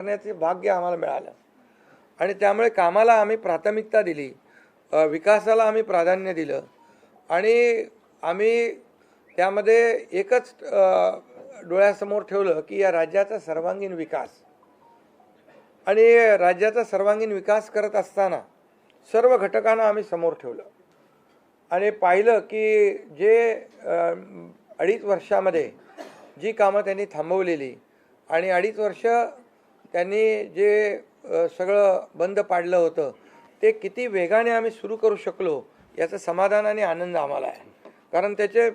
करण्याचे भाग्य आम्हाला मिळालं. आणि त्यामुळे कामाला आम्ही प्राथमिकता दिली विकासाला आम्ही प्राधान्य दिलं. आणि आम्ही त्यामध्ये एकच डोळ्यासमोर ठेवलं की या राज्याचा सर्वांगीण विकास. आणि राज्याचा सर्वांगीण विकास करत असताना सर्व घटकांना आम्ही समोर ठेवलं. आणि पाहिलं की जे अडीच वर्षामध्ये जी कामं त्यांनी थांबवलेली आणि अडीच वर्ष त्यांनी जे सगळं बंद पाडलं होतं ते किती वेगाने आम्ही सुरू करू शकलो याचं समाधान आणि आनंद आम्हाला आहे. कारण त्याचे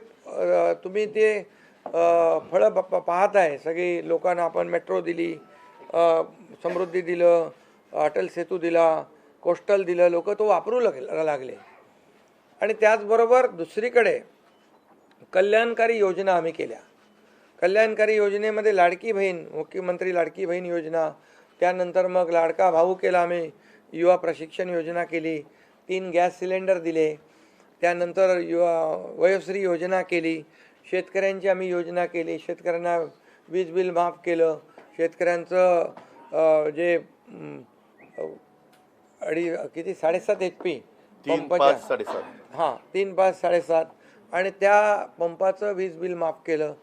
तुम्ही ते फळं प- पाहत आहे सगळी लोकांना आपण मेट्रो दिली समृद्धी दिलं अटल सेतू दिला कोस्टल दिलं लोक तो वापरू लाग लागले. आणि त्याचबरोबर दुसरीकडे कल्याणकारी योजना आम्ही केल्या. कल्याणकारी योजनेमध्ये लाडकी बहीण मुख्यमंत्री लाडकी बहीण योजना त्यानंतर मग लाडका भाऊ केला आम्ही युवा प्रशिक्षण योजना केली तीन गॅस सिलेंडर दिले त्यानंतर युवा वयोश्री योजना केली शेतकऱ्यांची आम्ही योजना केली शेतकऱ्यांना वीज बिल माफ केलं शेतकऱ्यांचं जे अडी किती साडेसात एच पी तीन पाच साडेसात. हां तीन पाच साडेसात. आणि त्या पंपाचं वीज बिल माफ केलं.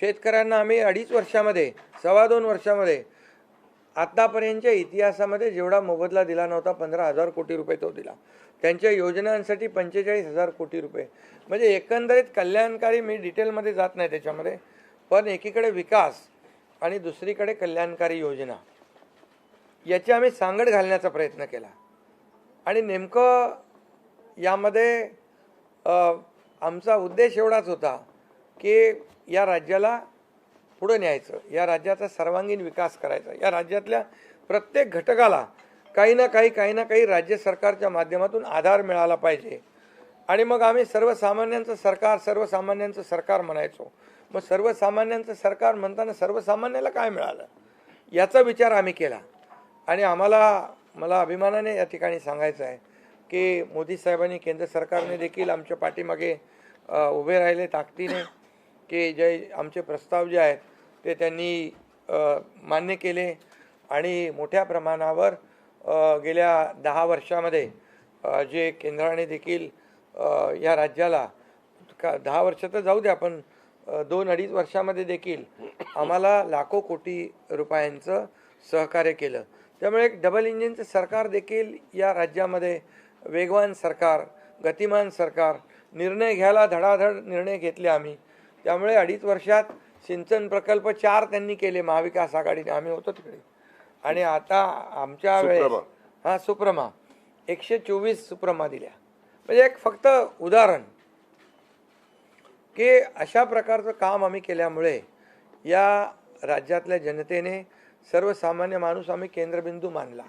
शेतकऱ्यांना आम्ही अडीच वर्षामध्ये सव्वा दोन वर्षामध्ये आत्तापर्यंतच्या इतिहासामध्ये जेवढा मोबदला दिला नव्हता पंधरा हजार कोटी रुपये तो दिला. त्यांच्या योजनांसाठी पंचेचाळीस हजार कोटी रुपये. म्हणजे एकंदरीत कल्याणकारी मी डिटेलमध्ये जात नाही त्याच्यामध्ये पण एकीकडे विकास आणि दुसरीकडे कल्याणकारी योजना. याची आम्ही सांगड घालण्याचा प्रयत्न केला. आणि नेमकं यामध्ये आमचा उद्देश एवढाच होता की या राज्याला पुढं न्यायचं या राज्याचा सर्वांगीण विकास करायचा. या राज्यातल्या प्रत्येक घटकाला काही ना काही काही ना काही राज्य सरकारच्या माध्यमातून आधार मिळाला पाहिजे. आणि मग आम्ही सर्वसामान्यांचं सरकार सर्वसामान्यांचं सरकार म्हणायचो. मग सर्वसामान्यांचं सरकार म्हणताना सर्वसामान्याला काय मिळालं? याचा विचार आम्ही केला. आणि आम्हाला मला अभिमानाने या ठिकाणी सांगायचं आहे की मोदी साहेबांनी केंद्र सरकारने देखील आमच्या पाठीमागे उभे राहिले ताकदीने. की जे आमचे प्रस्ताव जे आहेत ते त्यांनी मान्य केले आणि मोठ्या प्रमाणावर गेल्या दहा वर्षामध्ये जे केंद्राने देखील या राज्याला का दहा वर्ष तर जाऊ द्या पण दोन अडीच वर्षामध्ये देखील आम्हाला लाखो कोटी रुपयांचं सहकार्य केलं. त्यामुळे एक डबल इंजिनचं सरकार देखील या राज्यामध्ये वेगवान सरकार गतिमान सरकार निर्णय घ्यायला धडाधड निर्णय घेतले आम्ही. त्यामुळे अडीच वर्षात सिंचन प्रकल्प चार त्यांनी केले महाविकास आघाडीने. आम्ही होतो तिकडे. आणि आता आमच्या वेळेस. हा सुप्रमा. एकशे चोवीस सुप्रमा दिल्या. म्हणजे एक फक्त उदाहरण. की अशा प्रकारचं काम आम्ही केल्यामुळे या राज्यातल्या जनतेने सर्वसामान्य माणूस आम्ही केंद्रबिंदू मानला.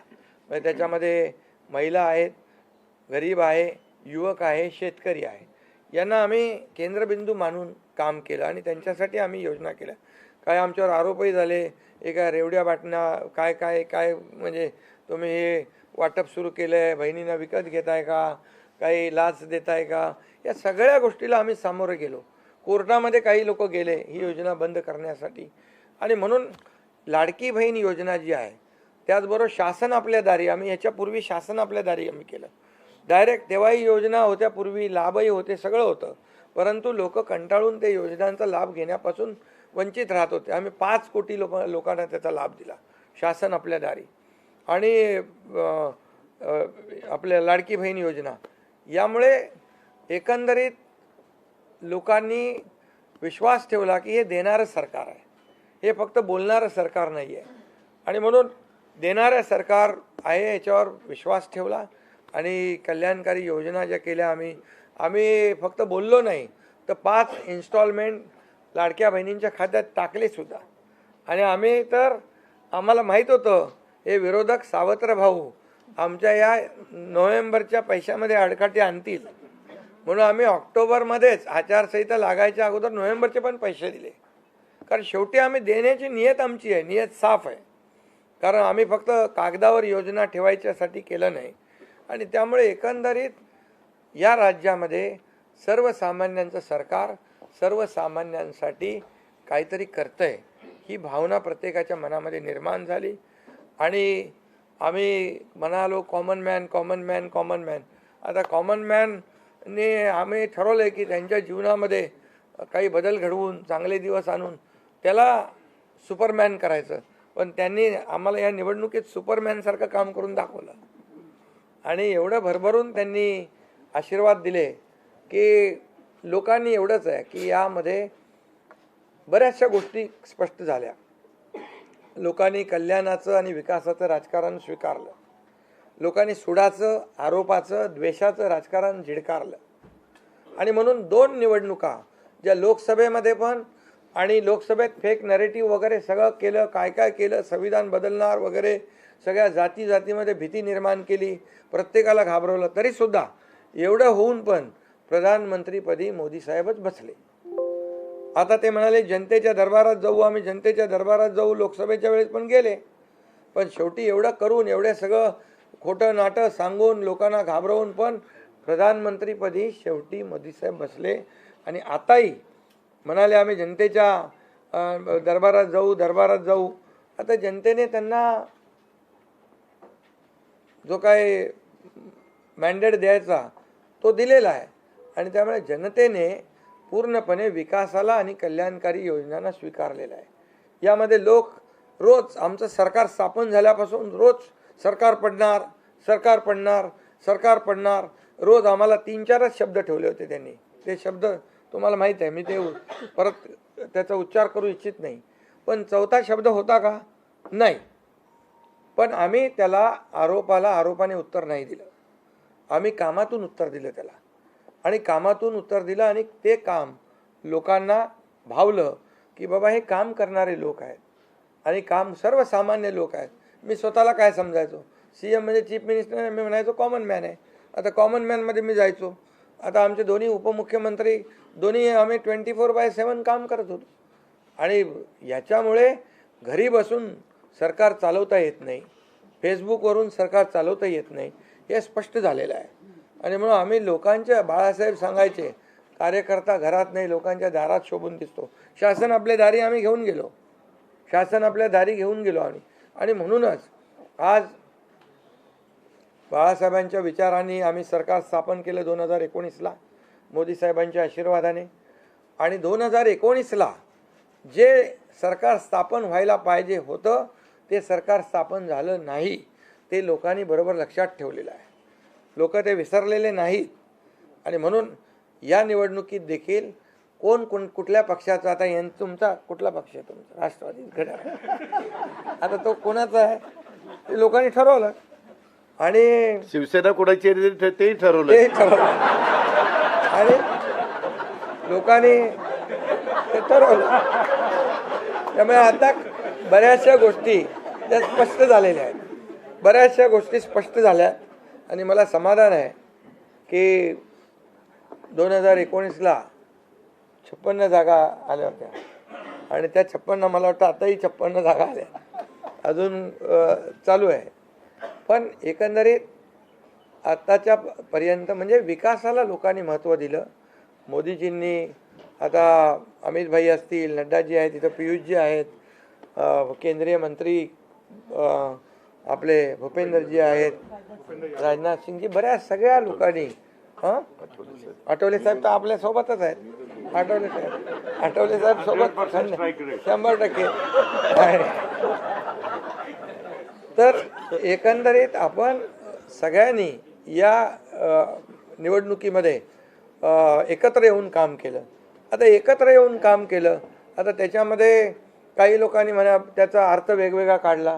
म्हणजे त्याच्यामध्ये महिला आहेत गरीब आहे युवक आहे शेतकरी आहे. यांना आम्ही केंद्रबिंदू मानून काम केलं आणि त्यांच्यासाठी आम्ही योजना केल्या. काय आमच्यावर आरोपही झाले एका रेवड्या बाटण्या काय काय काय म्हणजे तुम्ही हे वाटप सुरू केलं आहे बहिणींना विकत घेताय का काही लाच देताय का या सगळ्या गोष्टीला आम्ही सामोरे गेलो. कोर्टामध्ये काही लोक गेले ही योजना बंद करण्यासाठी. आणि म्हणून लाडकी बहीण योजना जी आहे त्याचबरोबर शासन आपल्या दारी आम्ही याच्यापूर्वी शासन आपल्या दारी आम्ही केलं. डायरेक्ट तेव्हाही योजना होत्या पूर्वी लाभही होते सगळं होतं. परंतु लोक कंटाळून ते योजनांचा लाभ घेण्यापासून वंचित राहत होते. आम्ही पाच कोटी लोक लोकांना त्याचा लाभ दिला. शासन आपल्या दारी. आणि आपल्या लाडकी बहीण योजना. यामुळे एकंदरीत लोकांनी विश्वास ठेवला की हे देणारं सरकार आहे. हे फक्त बोलणारं सरकार नाही आहे. आणि म्हणून देणारं सरकार आहे याच्यावर विश्वास ठेवला. आणि कल्याणकारी योजना ज्या केल्या आम्ही आम्ही फक्त बोललो नाही तर पाच इन्स्टॉलमेंट लाडक्या बहिणींच्या खात्यात टाकले सुद्धा. आणि आम्ही तर आम्हाला माहीत होतं हे विरोधक सावत्र भाऊ आमच्या या नोव्हेंबरच्या पैशामध्ये अडकाटी आणतील. म्हणून आम्ही ऑक्टोबरमध्येच आचारसंहिता लागायच्या अगोदर नोव्हेंबरचे पण पैसे दिले. कारण शेवटी आम्ही देण्याची नियत आमची आहे नियत साफ आहे. कारण आम्ही फक्त कागदावर योजना ठेवायच्यासाठी केलं नाही. आणि त्यामुळे एकंदरीत या राज्यामध्ये सर्वसामान्यांचं सरकार सर्वसामान्यांसाठी काहीतरी करतं आहे ही भावना प्रत्येकाच्या मनामध्ये निर्माण झाली. आणि आम्ही म्हणालो common man common man common man आता कॉमन मॅनने आम्ही ठरवलं आहे की त्यांच्या जीवनामध्ये काही बदल घडवून चांगले दिवस आणून त्याला सुपरमॅन करायचं. पण त्यांनी आम्हाला या निवडणुकीत सुपरमॅनसारखं काम करून दाखवलं. आणि एवढं भरभरून त्यांनी आशीर्वाद दिले की लोकांनी एवढंच आहे की यामध्ये बऱ्याचशा गोष्टी स्पष्ट झाल्या. लोकांनी कल्याणाचं आणि विकासाचं राजकारण स्वीकारलं. लोकांनी सुडाचं आरोपाचं द्वेषाचं राजकारण झिडकारलं. आणि म्हणून दोन निवडणुका ज्या लोकसभेमध्ये पण आणि लोकसभेत फेक नरेटिव्ह वगैरे सगळं केलं काय काय केलं संविधान बदलणार वगैरे सगळ्या जाती जातीमध्ये भीती निर्माण केली प्रत्येकाला घाबरवलं तरीसुद्धा एवढं होऊन पण प्रधानमंत्रीपदी मोदी साहेबच बसले. आता ते म्हणाले जनतेच्या दरबारात जाऊ आम्ही जनतेच्या दरबारात जाऊ लोकसभेच्या वेळेस पण गेले. पण शेवटी एवढं करून एवढं सगळं खोटं नाटं सांगून लोकांना घाबरवून पण प्रधानमंत्रीपदी शेवटी मोदीसाहेब बसले. आणि आताही म्हणाले आम्ही जनतेच्या दरबारात जाऊ दरबारात जाऊ. आता जनतेने त्यांना जो काय मॅन्डेट द्यायचा तो दिलेला आहे. आणि त्यामुळे जनतेने पूर्णपणे विकासाला आणि कल्याणकारी योजनांना स्वीकारलेला आहे. यामध्ये लोक रोज आमचं सरकार स्थापन झाल्यापासून रोज सरकार पडणार सरकार पडणार सरकार पडणार. रोज आम्हाला तीन चारच शब्द ठेवले होते त्यांनी. ते शब्द तुम्हाला माहीत आहे मी ते उ- परत त्याचा उच्चार करू इच्छित नाही. पण चौथा शब्द होता का? नाही. पण आम्ही त्याला आरोपाला आरोपाने उत्तर नाही दिलं. आम्ही कामातून उत्तर दिलं त्याला. आणि कामातून उत्तर दिलं आणि ते काम लोकांना भावलं की बाबा हे काम करणारे लोक आहेत. आणि काम सर्वसामान्य लोक आहेत. मी स्वतःला काय समजायचो? सी एम म्हणजे चीफ मिनिस्टर मी म्हणायचो कॉमन मॅन आहे. आता कॉमन मॅनमध्ये मी जायचो. आता आमचे दोन्ही उपमुख्यमंत्री दोन्ही आम्ही ट्वेंटी फोर बाय सेवन काम करत होतो. आणि याच्यामुळे घरी बसून सरकार चालवता येत नाही. फेसबुकवरून सरकार चालवता येत नाही. हे स्पष्ट झालेलं आहे. आणि म्हणून आम्ही लोकांच्या बाळासाहेब सांगायचे कार्यकर्ता घरात नाही लोकांच्या दारात शोभून दिसतो. शासन आपल्या दारी आम्ही घेऊन गेलो. शासन आपल्या दारी घेऊन गेलो आम्ही. आणि म्हणूनच आज बाळासाहेबांच्या विचारांनी आम्ही सरकार स्थापन केलं दोन हजार एकोणीसला मोदी साहेबांच्या आशीर्वादाने. आणि दोन हजार एकोणीसला जे सरकार स्थापन व्हायला पाहिजे होतं ते सरकार स्थापन झालं नाही. ते लोकांनी बरोबर लक्षात ठेवलेलं आहे. लोक ते विसरलेले नाहीत. आणि म्हणून या निवडणुकीत देखील कोण कोण कुठल्या पक्षाचा आता यां तुमचा कुठला पक्ष आहे तुमचा? राष्ट्रवादी घड्याळ आता तो कोणाचा आहे? ते लोकांनी ठरवलं. आणि शिवसेना कोणाची तेही ठरवलं. ते ठरवलं. आणि लोकांनी ते ठरवलं. त्यामुळे आता बऱ्याचशा गोष्टी त्या स्पष्ट झालेल्या आहेत. बऱ्याचशा गोष्टी स्पष्ट झाल्या आणि मला समाधान आहे की दोन हजार एकोणीसला छप्पन्न जागा आल्या होत्या. आणि त्या छप्पन्न मला वाटतं आताही छप्पन्न जागा आल्या. अजून चालू आहे. पण एकंदरीत आत्ताच्या पर्यंत म्हणजे विकासाला लोकांनी महत्त्व दिलं. मोदीजींनी आता अमित भाई असतील नड्डाजी आहेत तिथं पियुषजी आहेत केंद्रीय मंत्री आपले भूपेंद्रजी आहेत राजनाथ सिंगजी बऱ्याच सगळ्या लोकांनी हां? आठवले साहेब तर आपल्या सोबतच आहेत. आठवले साहेब. आठवले साहेब सोबत शंभर टक्के. तर एकंदरीत आपण सगळ्यांनी या निवडणुकीमध्ये एकत्र येऊन काम केलं. आता एकत्र येऊन काम केलं आता त्याच्यामध्ये काही लोकांनी म्हणा त्याचा अर्थ वेगवेगळा काढला.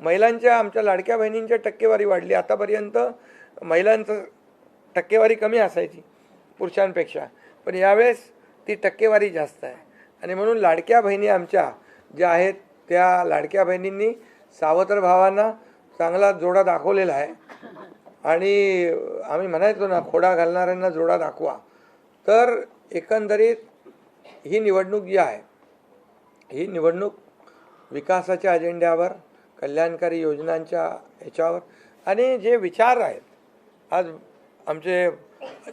महिलांच्या आमच्या लाडक्या बहिणींच्या टक्केवारी वाढली. आतापर्यंत महिलांचं टक्केवारी कमी असायची पुरुषांपेक्षा. पण यावेळेस ती टक्केवारी जास्त आहे. आणि म्हणून लाडक्या बहिणी आमच्या ज्या आहेत त्या लाडक्या बहिणींनी सावत्र भावांना चांगला जोडा दाखवलेला आहे. आणि आम्ही म्हणायचो ना खोडा घालणाऱ्यांना जोडा दाखवा. तर एकंदरीत ही निवडणूक जी आहे ही निवडणूक विकासाच्या अजेंड्यावर कल्याणकारी योजनांच्या ह्याच्यावर. आणि जे विचार आहेत आज आमचे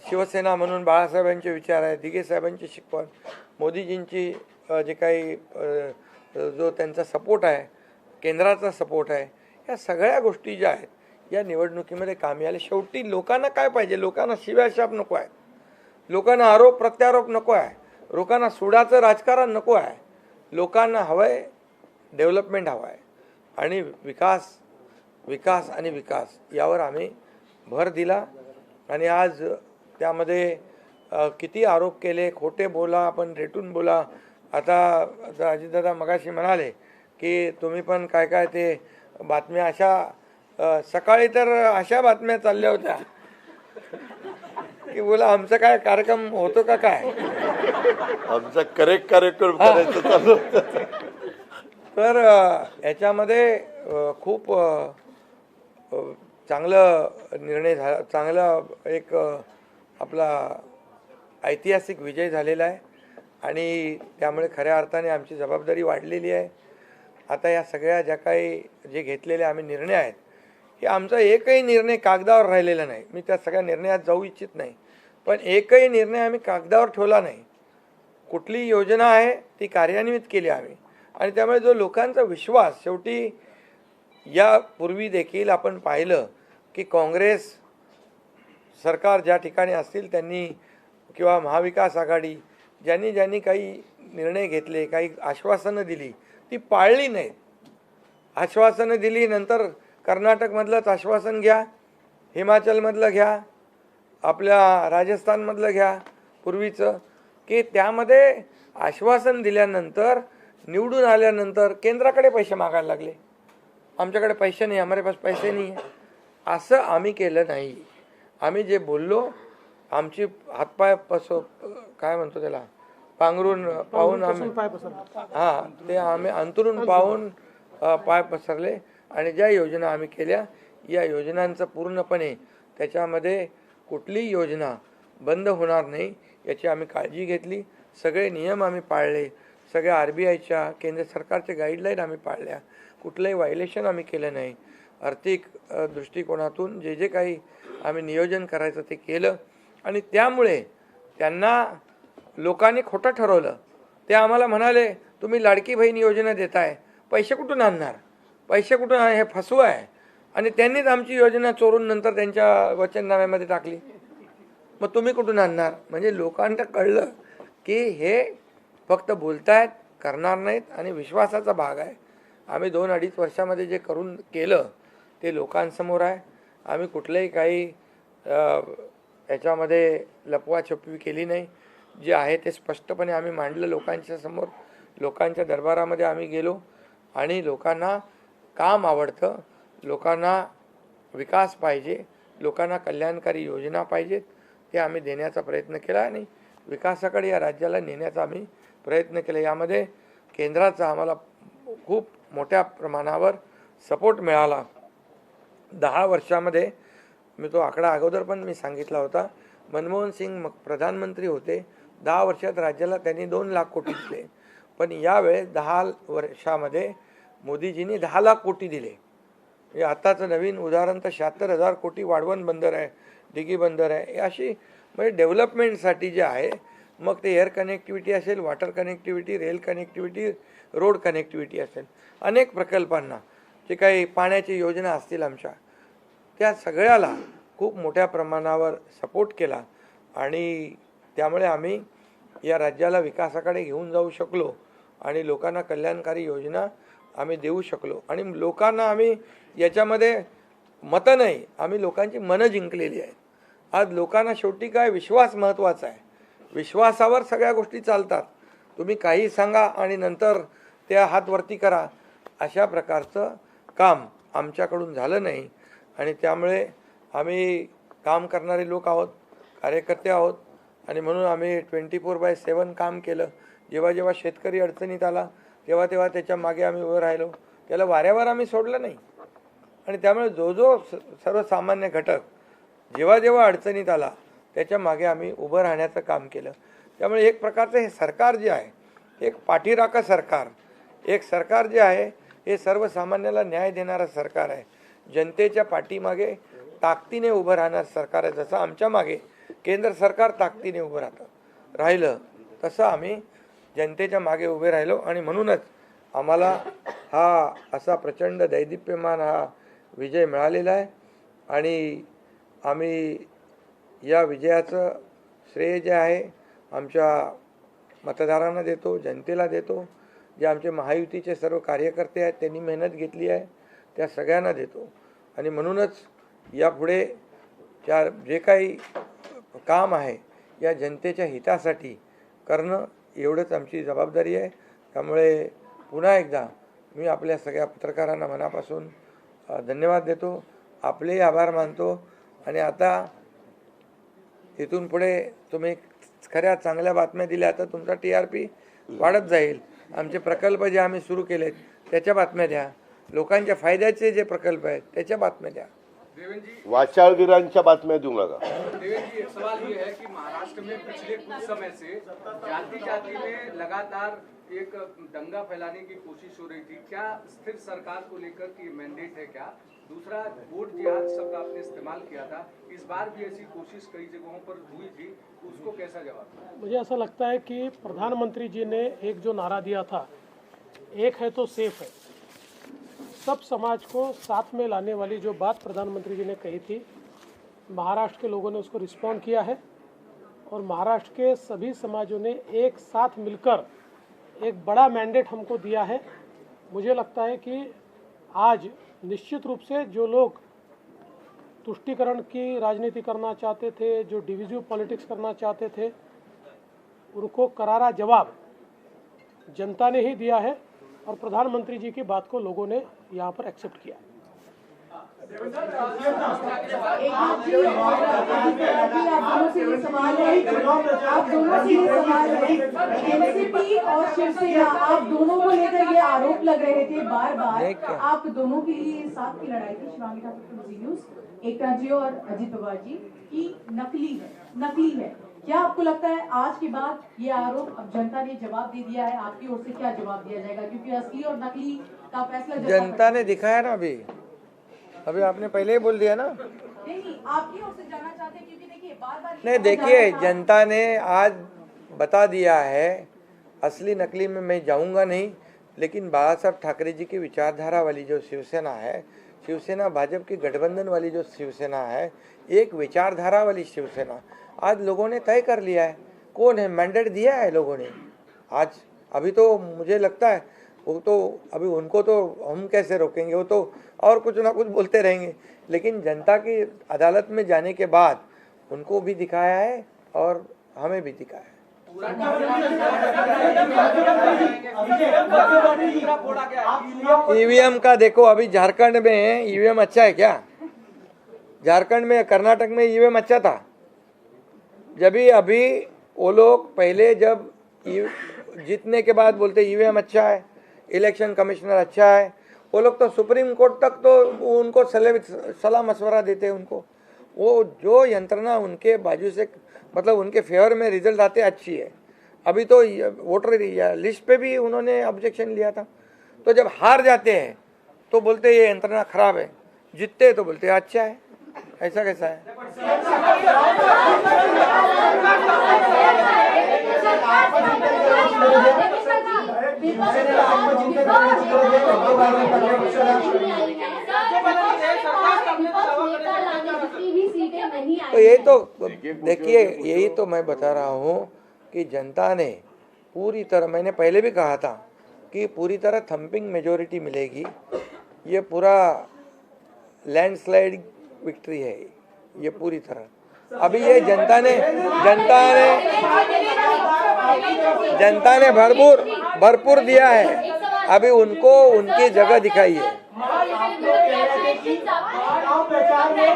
शिवसेना म्हणून बाळासाहेबांचे विचार आहेत दिघेसाहेबांची शिकवण मोदीजींची जे काही जो त्यांचा सपोर्ट आहे केंद्राचा सपोर्ट आहे या सगळ्या गोष्टी ज्या आहेत या निवडणुकीमध्ये कामी आल्या शेवटी लोकांना काय पाहिजे? लोकांना शिव्याशाप नको आहे. लोकांना आरोप प्रत्यारोप नको आहे. लोकांना सुडाचं राजकारण नको आहे. लोकांना हवं आहे डेव्हलपमेंट हवं आहे आणि विकास विकास आणि विकास यावर आम्ही भर दिला. आणि आज त्यामध्ये किती आरोप केले खोटे बोला आपण रेटून बोला. आता आता अजितदादा मगाशी म्हणाले की तुम्ही पण काय काय ते बातम्या अशा सकाळी तर अशा बातम्या चालल्या होत्या. की बोला आमचा काय कार्यक्रम होतो का काय? आमचा करेक्ट कार्यक्रम करायचा चालू तर याच्यामध्ये खूप चांगलं निर्णय झाला चांगला एक आपला ऐतिहासिक विजय झालेला आहे. आणि त्यामुळे खऱ्या अर्थाने आमची जबाबदारी वाढलेली आहे. आता या सगळ्या ज्या काही जे घेतलेले आम्ही निर्णय आहेत हे आमचा एकही निर्णय कागदावर राहिलेला नाही. मी त्या सगळ्या निर्णयात जाऊ इच्छित नाही. पण एकही निर्णय आम्ही कागदावर ठेवला नाही. कुठली योजना आहे ती कार्यान्वित केली आम्ही. आणि त्यामुळे जो लोकांचा विश्वास शेवटी यापूर्वी देखील आपण पाहिलं की काँग्रेस सरकार ज्या ठिकाणी असतील त्यांनी किंवा महाविकास आघाडी ज्यांनी ज्यांनी काही निर्णय घेतले काही आश्वासनं दिली ती पाळली नाहीत. आश्वासनं दिली नंतर कर्नाटकमधलंच आश्वासन घ्या हिमाचलमधलं घ्या आपल्या राजस्थानमधलं घ्या पूर्वीचं की त्यामध्ये आश्वासन दिल्यानंतर निवडून आल्यानंतर केंद्राकडे पैसे मागायला लागले. आमच्याकडे पैसे नाही हमारे पास पैसे नाही. आहे असं आम्ही केलं नाही. आम्ही जे बोललो आमची हातपाय पसो काय म्हणतो त्याला? पांघरून पाहून आम्ही हा ते आम्ही अंतरून पाहून पाय पसरले आणि ज्या योजना आम्ही केल्या या योजनांचं पूर्णपणे त्याच्यामध्ये कुठलीही योजना बंद होणार नाही याची आम्ही काळजी घेतली. सगळे नियम आम्ही पाळले. सगळ्या आर बी आयच्या केंद्र सरकारच्या गाईडलाईन आम्ही पाळल्या. कुठलंही व्हायलेशन आम्ही केलं नाही. आर्थिक दृष्टिकोनातून जे जे काही आम्ही नियोजन करायचं ते केलं. आणि त्यामुळे त्यांना लोकांनी खोटं ठरवलं. ते आम्हाला म्हणाले तुम्ही लाडकी बहीण योजना देताय पैसे कुठून आणणार? पैसे कुठून आहे? हे फसवं आहे. आणि त्यांनीच आमची योजना चोरून नंतर त्यांच्या वचननाम्यामध्ये टाकली. मग तुम्ही कुठून आणणार? म्हणजे लोकांना कळलं की हे फक्त बोलतायत करणार नाहीत आणि विश्वासाचा भाग आहे. आम्ही दोन अडीच वर्षामध्ये जे करून केलं ते लोकांसमोर आहे. आम्ही कुठलंही काही याच्यामध्ये लपवाछपवी केली नाही. जे आहे ते स्पष्टपणे आम्ही मांडलं लोकांच्या समोर. लोकांच्या दरबारामध्ये आम्ही गेलो आणि लोकांना काम आवडतं. लोकांना विकास पाहिजे. लोकांना कल्याणकारी योजना पाहिजेत. ते आम्ही देण्याचा प्रयत्न केला आणि विकासाकडे या राज्याला नेण्याचा आम्ही प्रयत्न केले. यामध्ये केंद्राचा आम्हाला खूप मोठ्या प्रमाणावर सपोर्ट मिळाला. दहा वर्षामध्ये मी तो आकडा अगोदर पण मी सांगितला होता. मनमोहन सिंग मग प्रधानमंत्री होते. दहा वर्षात राज्याला त्यांनी दोन लाख कोटी दिले. पण यावेळेस दहा वर्षामध्ये मोदीजींनी दहा लाख कोटी दिले. म्हणजे आत्ताचं नवीन उदाहरण तर शहात्तर हजार कोटी वाढवण बंदर आहे दिघी बंदर आहे. अशी म्हणजे डेव्हलपमेंटसाठी जे आहे मग ते एअर कनेक्टिव्हिटी असेल water connectivity rail connectivity road connectivity असेल. अनेक प्रकल्पांना जे काही पाण्याची योजना असतील आमच्या त्या सगळ्याला खूप मोठ्या प्रमाणावर सपोर्ट केला आणि त्यामुळे आम्ही या राज्याला विकासाकडे घेऊन जाऊ शकलो आणि लोकांना कल्याणकारी योजना आम्ही देऊ शकलो. आणि लोकांना आम्ही याच्यामध्ये मतं नाही आम्ही लोकांची मनं जिंकलेली आहेत. आज लोकांना शेवटी काय विश्वास महत्त्वाचा आहे? विश्वासावर सगळ्या गोष्टी चालतात. तुम्ही काही सांगा आणि नंतर त्या हातवरती करा. अशा प्रकारचं काम आमच्याकडून झालं नाही. आणि त्यामुळे आम्ही काम करणारे लोक आहोत कार्यकर्ते आहोत. आणि म्हणून आम्ही ट्वेंटी फोर बाय सेवन काम केलं. जेव्हा जेव्हा शेतकरी अडचणीत आला तेव्हा तेव्हा त्याच्यामागे आम्ही उभं राहिलो. त्याला वाऱ्यावर आम्ही सोडलं नाही. आणि त्यामुळे जो जो स- सर्वसामान्य घटक जेव्हा जेव्हा अडचणीत आला त्याच्यामागे आम्ही उभं राहण्याचं काम केलं. त्यामुळे एक प्रकारचं हे सरकार जे आहे एक पाठीराखा सरकार एक सरकार जे आहे हे सर्वसामान्याला न्याय देणारं सरकार आहे. जनतेच्या पाठीमागे ताकदीने उभं राहणारं सरकार आहे. जसं आमच्या मागे केंद्र सरकार ताकदीने उभं राहतं राहिलं तसं आम्ही जनतेच्या मागे उभे राहिलो आणि म्हणूनच आम्हाला हा असा प्रचंड दैदिप्यमान हा विजय मिळालेला आहे. आणि आम्ही या विजयाचं श्रेय जे आहे आमच्या मतदारांना देतो जनतेला देतो. जे आमचे महायुतीचे सर्व कार्यकर्ते आहेत त्यांनी मेहनत घेतली आहे त्या सगळ्यांना देतो. आणि म्हणूनच यापुढे चार जे काही काम आहे या जनतेच्या हितासाठी करणं एवढंच आमची जबाबदारी आहे. त्यामुळे पुन्हा एकदा मी आपल्या सगळ्या पत्रकारांना मनापासून धन्यवाद देतो. आपलेही आभार मानतो. आणि आता इथून पुढे तुम्ही खऱ्या चांगल्या बातम्या दिल्या तर तुमचा टी आर पी वाढत जाईल. आमचे प्रकल्प जे आम्ही सुरू केलेत त्याच्या बातम्या द्या. लोकांच्या फायद्याचे जे प्रकल्प आहेत त्याच्या बातम्या द्या. देवेंद्र जी वाचाळवीरांच्या बातम्या देऊ नका. देवेंद्र जी एक सवाल ये है कि महाराष्ट्र में पिछले कुछ समय से जाति जाति में लगातार एक दंगा फैलाने की कोशिश हो रही थी. क्या स्थिर सरकार को लेकर की मैंडेट है क्या? दूसरा वोट जिहाद शब्द आपने इस्तेमाल किया था। इस बार भी ऐसी कोशिश कई जगहों पर हुई थी। उसको कैसा जवाब मुझे ऐसा लगता है कि प्रधानमंत्री जी ने एक जो नारा दिया था, एक है तो सेफ़ है। सब समाज को साथ में लाने वाली जो बात प्रधानमंत्री जी ने कही थी, महाराष्ट्र के लोगों ने उसको रिस्पॉन्ड किया है और महाराष्ट्र के सभी समाजों ने एक साथ मिलकर एक बड़ा मैंडेट हमको दिया है। मुझे लगता है कि आज निश्चित रूप से जो लोग तुष्टिकरण की राजनीति करना चाहते थे, जो डिविजिव पॉलिटिक्स करना चाहते थे, उनको करारा जवाब जनता ने ही दिया है और प्रधानमंत्री जी की बात को लोगों ने यहाँ पर एक्सेप्ट किया आप दोनों से ये सवाल है एनसीपी और शिवसेना आप दोनों को लेकर ये आरोप लग रहे थे बार बार आप दोनों की ये साथ की लड़ाई थी शिवांगी ठाकुर जी न्यूज़ एकता जी और अजीत पवार जी की नकली है नकली है क्या आपको लगता है आज के बाद ये आरोप अब जनता ने जवाब दे दिया है आपकी ओर से क्या जवाब दिया जाएगा क्योंकि असली और नकली का फैसला जनता ने दिखाया ना अभी। अभी आपने पहले ही बोल दिया ना। नहीं नहीं आपकी ओर से जानना चाहते हैं क्योंकि देखिए बार बार नहीं देखिए जनता ने आज बता दिया है असली नकली में मैं जाऊँगा नहीं लेकिन बाला साहब ठाकरे जी की विचारधारा वाली जो शिवसेना है शिवसेना भाजपा की गठबंधन वाली जो शिवसेना है एक विचारधारा वाली शिवसेना आज लोगों ने तय कर लिया है। कौन है? मैंडेट दिया है लोगों ने। आज अभी तो मुझे लगता है वो तो अभी उनको तो हम कैसे रोकेंगे? वो तो और कुछ ना कुछ बोलते रहेंगे। लेकिन जनता की अदालत में जाने के बाद उनको भी दिखाया है और हमें भी दिखाया है। ईवीएम का देखो, अभी झारखंड में ईवीएम अच्छा है क्या? झारखंड में, कर्नाटक में ईवीएम अच्छा था। जब भी, अभी वो लोग पहले जब जीतने के बाद बोलते ईवीएम अच्छा है इलेक्शन कमिश्नर अच्छा है। वो लोग तो सुप्रीम कोर्ट तक तो उनको सलाह मशवरा देते हैं उनको। वो जो यंत्रणा उनके बाजू से मतलब उनके फेवर में रिज़ल्ट आते, अच्छी है। अभी तो वोटर लिस्ट पे भी उन्होंने ऑब्जेक्शन लिया था। तो जब हार जाते हैं तो बोलते ये यंत्रणा खराब है। जीतते तो बोलते अच्छा है। ऐसा कैसा है? तो यही तो देखिए, यही तो मैं बता रहा हूँ कि जनता ने पूरी तरह, मैंने पहले भी कहा था कि पूरी तरह थंपिंग मेजोरिटी मिलेगी। ये पूरा लैंडस्लाइड विक्ट्री है, ये पूरी तरह। अभी ये जनता ने जनता ने जनता ने भरपूर भरपूर दिया है। अभी उनको उनकी जगह दिखाई है चुनाव प्रचार में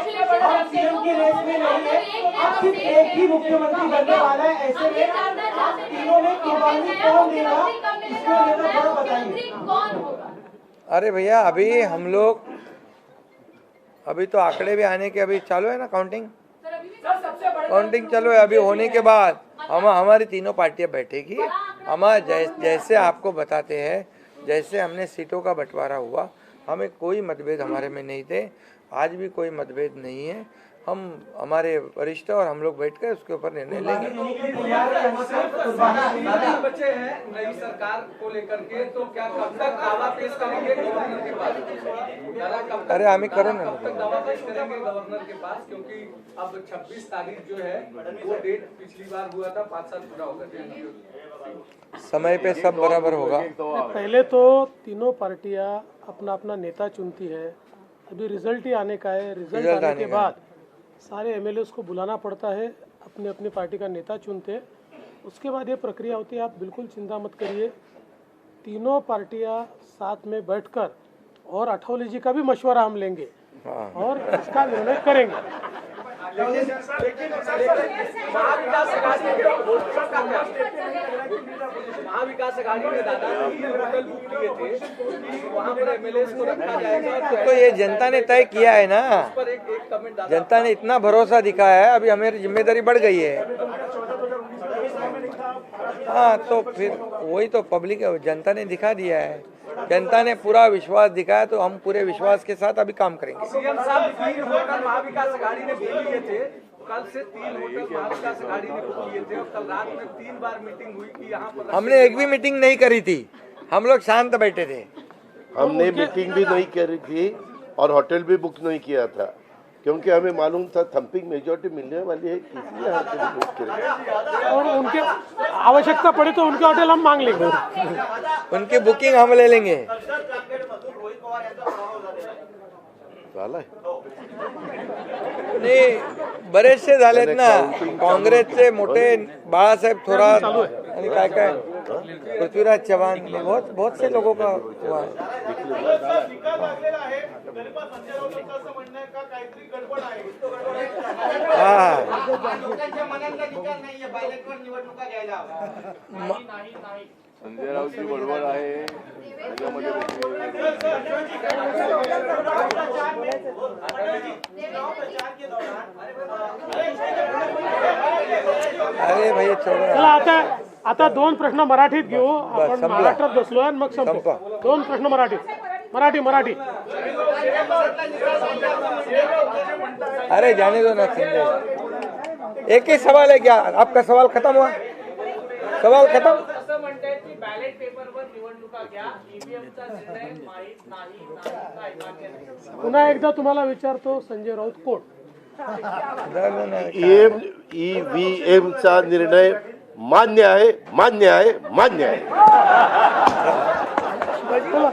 हम सीएम की रेस में नहीं है अब सिर्फ एक ही मुख्यमंत्री बनने वाला है ऐसे में आप तीनों ने कुर्बानी कौन देगा इसको लेकर थोड़ा बताइए कौन होगा अरे भैया अभी हम लोग अभी तो आंकड़े भी आने के अभी चालू है ना काउंटिंग काउंटिंग चालू है अभी होने के बाद। हम हमारी तीनों पार्टियां बैठेगी। हम जै, जैसे आपको बताते हैं जैसे हमने सीटों का बंटवारा हुआ हमें कोई मतभेद हमारे में नहीं थे आज भी कोई मतभेद नहीं है। हम हमारे वरिष्ठ और हम लोग बैठ कर उसके ऊपर निर्णय लेंगे। दादा बचे हैं नई सरकार को लेकर के तो क्या कब तक दावा पेश करेंगे गवर्नर के पास? दादा कब तक अरे आम्ही करू ना कब तक दावा पेश करेंगे गवर्नर के पास? क्योंकि अब 26 तारीख जो है वो डेट पिछली बार हुआ था पाँच साल पूरा हो गया समय पे सब बराबर होगा। पहले तो तीनों पार्टियाँ अपना अपना नेता चुनती है अभी रिज़ल्ट ही आने का है। रिज़ल्ट आने के बाद सारे एमएलएस को बुलाना पड़ता है अपने अपने पार्टी का नेता चुनते हैं। उसके बाद ये प्रक्रिया होती है आप बिल्कुल चिंता मत करिए। तीनों पार्टियाँ साथ में बैठकर और अठौली जी का भी मशवरा हम लेंगे हाँ। और इसका निर्णय करेंगे। महाविकास अघाड़ी महाविकास अघाड़ी ने दादा तीन होटल बुक किए थे। वहाँ पर एमएलए को रखा जाएगा। तो ये जनता ने तय किया है ना? पर एक एक कमेंट दादा जनता ने इतना भरोसा दिखाया है अभी हमारी ज़िम्मेदारी बढ़ गई है। हाँ तो फिर वही तो पब्लिक जनता ने दिखा दिया है। जनता ने पूरा विश्वास दिखाया तो हम पूरे विश्वास के साथ अभी काम करेंगे। सीएम साहब तीन होटल महाविकास अघाड़ी ने बुक किए थे। कल से तीन होटल महाविकास अघाड़ी ने बुक किए थे और कल रात में तीन बार मीटिंग हुई कि यहाँ पर हमने एक भी मीटिंग नहीं करी थी। हम लोग शांत बैठे थे। हमने मीटिंग भी नहीं करी थी और होटल भी बुक नहीं किया था। क्योंकि हमें मालूम था थम्पिंग मेजोरिटी मिलने वाली है इसलिए करें और उनके आवश्यकता पड़े तो उनके होटल हम मांग लेंगे। उनकी बुकिंग हम ले लेंगे। झालाय नाही बरेचसे झालेत ना काँग्रेसचे मोठे बाळासाहेब थोरात आणि काय काय? पृथ्वीराज चव्हाण बहुत बहुत से लोगों का हुआ है। हा संजय राऊतची बडबड आहे त्याच्यामध्ये अरे भाई चला आता आता दोन प्रश्न मराठीत घेऊ आपण. महाराष्ट्रात बसलो आणि मग संपा. दोन प्रश्न मराठीत मराठी मराठी. अरे जाने दो ना संजय एक ही सवाल है क्या? आपका सवाल खत्म हुआ? सवाल खत्म? असं म्हणतायत की बॅलेट पेपरवर निवडणुका घ्या ईव्हीएमचा निर्णय माहीत नाही नाही काय मान्य नाही. पुन्हा एकदा तुम्हाला विचारतो संजय राऊत कोण? जाऊ दो ना. ईएम ईव्हीएम चा निर्णय मान्य आहे मान्य आहे मान्य आहे. Vai pular.